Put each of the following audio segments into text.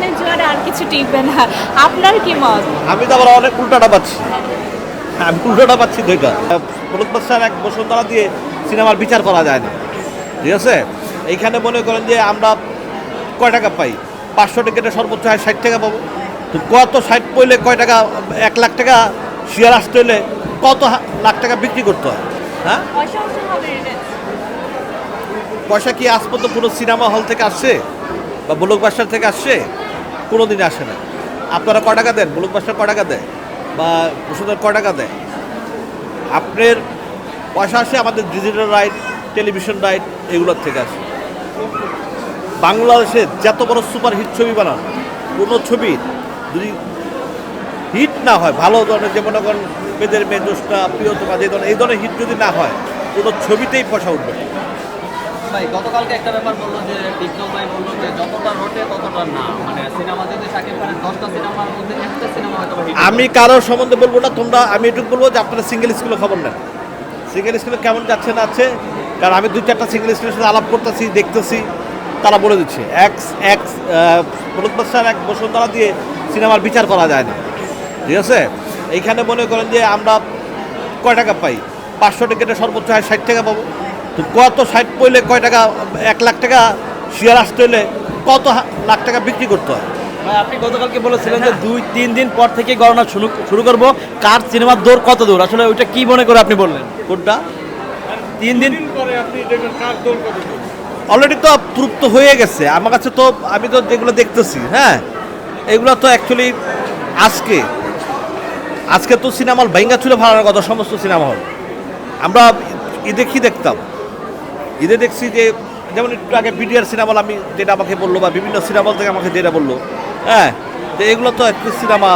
তুফানের জোয়ারে আর কিছু টিকবে না। আপনার কি মত? আমি তো আবার অনেক উল্টাটা পাচ্ছি। আমি উল্টাটা পাচ্ছি দুইটা। ফলক বাদশার এক বসুন্ধরা দিয়ে সিনেমার বিচার করা যায় না। ঠিক আছে? এইখানে মনে করেন যে আমরা কয় টাকা পাই? পাঁচশো টিকিটে সর্বোচ্চ হয় ষাট টাকা পাবো। তো কত ষাট পড়লে কয় টাকা এক লাখ টাকা শেয়ার আসতে হলে কত লাখ টাকা বিক্রি করতে হয়? হ্যাঁ। পয়সা কি আজ পর্যন্ত পুরো সিনেমা হল থেকে আসছে? বা ব্লক বাসার থেকে আসছে? কোনো দিন আসে না। আপনারা ক টাকা দেন? বুলক বাসার ক টাকা দেয়? বা ওষুধের ক টাকা দেয়? আপনার পয়সা আসে আমাদের ডিজিটাল রাইট টেলিভিশন রাইট এগুলোর থেকে আসে। বাংলাদেশে যত বড় সুপার হিট ছবি বানান, কোনো ছবি যদি হিট না হয়, ভালো ধরনের যে মনে করেন মেয়েদের মেয়ে দোষটা প্রিয়তমা, যে ধরনের এই ধরনের হিট যদি না হয়, কোনো ছবিতেই পয়সা উঠবে না। ভাই গতকালকে একটা ব্যাপার বলল যে বিক্রম ভাই বলল যে যতটা রোটে ততটা না। মানে সিনেমা যদি খানের দশটা সিনেমার মধ্যে একটা সিনেমা হয়তো। আমি কারোর সম্বন্ধে বলব না তোমরা আমি এটুকু বলব যে আপনারা সিঙ্গেল স্কুলে খবর নেন। সিঙ্গেল স্কুলে কেমন যাচ্ছে না আছে কারণ আমি দুই চারটা সিঙ্গেল স্কুলের সাথে আলাপ করতেছি দেখতেছি তারা বলে দিচ্ছে। এক এক ফরুদ বাদশার এক বসুন্ধরা দিয়ে সিনেমার বিচার করা যায় না। ঠিক আছে? এইখানে মনে করেন যে আমরা কয় টাকা পাই? পাঁচশো টিকিটে সর্বোচ্চ হয় ষাট টাকা পাবো। কত ষাট পড়লে কয় টাকা এক লাখ টাকা শেয়ার আসতে হলে কত হা- লাখ টাকা বিক্রি করতে হয়? ভাই, আপনি গতকালকে বলেছিলেন যে দুই তিন দিন পর থেকে গণনা শুরু শুরু করব। কার সিনেমার দৌড় কত দূর? আসলে ওইটা কি মনে করে আপনি বললেন? কোনটা? তিন দিন পরে আপনি কার অলরেডি তো তৃপ্ত হয়ে গেছে। আমার কাছে তো আমি তো যেগুলো দেখতেছি হ্যাঁ এগুলো তো অ্যাকচুয়ালি আজকে। আজকে তো সিনেমা হল ভেঙ্গা চুলে ভাড়ার কথা সমস্ত সিনেমা হল। আমরা ঈদে কি দেখতাম? ঈদে দেখছি যে, যেমন একটু আগে বিডিআর সিনেমা আমি যেটা আমাকে বলল বা বিভিন্ন সিনেমা থেকে আমাকে যেটা বলল হ্যাঁ? তো এগুলো তো একটু সিনেমা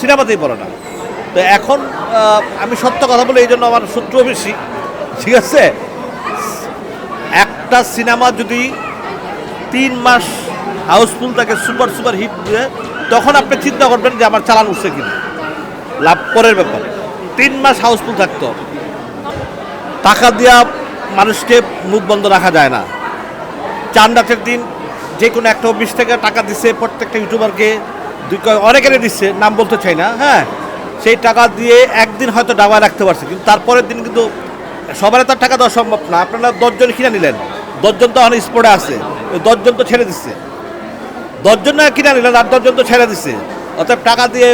সিনেমাতেই পড়ে না। তো এখন আমি সত্য কথা বলে, এই জন্য আমার শত্রু বেশি, ঠিক আছে? একটা সিনেমা যদি তিন মাস হাউসফুল থাকে সুপার সুপার হিট দিয়ে, তখন আপনি চিন্তা করবেন যে আমার চালান উঠছে কিনা। লাভ পরের ব্যাপার। তিন মাস হাউসফুল থাকতে। টাকা দেওয়া মানুষকে মুখ বন্ধ রাখা যায় না। চার রাতের দিন যে কোনো একটা অফিস থেকে টাকা দিচ্ছে প্রত্যেকটা ইউটিউবারকে দুই অনেকেরই দিচ্ছে নাম বলতে চাই না হ্যাঁ? সেই টাকা দিয়ে একদিন হয়তো ডাবায় রাখতে পারছে, কিন্তু তারপরের দিন কিন্তু সবার তার টাকা দেওয়া সম্ভব না। আপনারা দশজন কিনে নিলেন। দশজন তো অনেক স্পটে আছে। দশজন তো ছেড়ে দিচ্ছে। দশজন না কিনে নিলেন, আর দশজন তো ছেড়ে দিচ্ছে। অর্থাৎ টাকা দিয়ে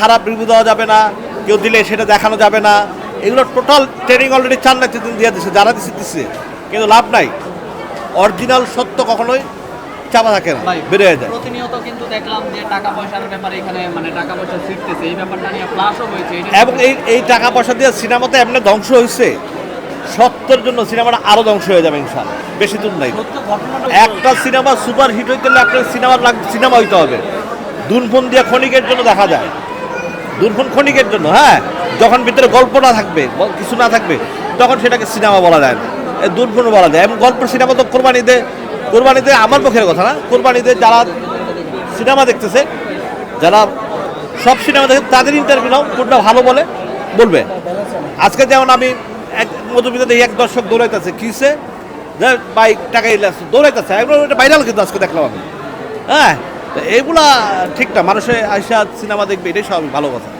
খারাপ রিভিউ দেওয়া যাবে না। কেউ দিলে সেটা দেখানো যাবে না। এগুলো টোটাল ট্রেনিং অলরেডি চার লাখ দিন দিয়ে দিচ্ছে যারা দিচ্ছে দিচ্ছে কিন্তু লাভ নাই। অরিজিনাল সত্য কখনোই চাপা থাকে না বেড়ে যায়। প্রতিনিয়ত কিন্তু দেখলাম যে টাকা পয়সার ব্যাপারে এখানে মানে টাকা পয়সা ছিটতেছে এই ব্যাপারটা নিয়ে ফ্লাশও হয়েছে এবং এই এই টাকা পয়সা দিয়ে সিনেমাতে এমনি ধ্বংস হয়েছে সত্যের জন্য সিনেমাটা আরও ধ্বংস হয়ে যাবে ইনশাল বেশি দূর নাই। একটা সিনেমা সুপার হিট হইতে হলে আপনার সিনেমা সিনেমা হইতে হবে। দুনফোন দিয়ে ক্ষণিকের জন্য দেখা যায়। দুনফোন ক্ষণিকের জন্য হ্যাঁ? যখন ভিতরে গল্প না থাকবে কিছু না থাকবে, তখন সেটাকে সিনেমা বলা যায় না। দুনফোন বলা যায়। এবং গল্প সিনেমা তো কোরবানিতে কোরবানিতে আমার পক্ষের কথা না, কোরবানিতে যারা সিনেমা দেখতেছে, যারা সব সিনেমা দেখে তাদের ইন্টারভিউ নাও, কোনটা ভালো বলে, বলবে। আজকে যেমন আমি এক মধুমিতাতে এক দর্শক দৌড়াইতেছে কিসে বাইক টাকা ইলাস দৌড়াইতেছে, একবার ওটা ভাইরাল কিন্তু আজকে দেখলাম আমি। হ্যাঁ তো এইগুলা ঠিক না, মানুষে আইসা সিনেমা দেখবে, এটাই স্বাভাবিক, ভালো কথা।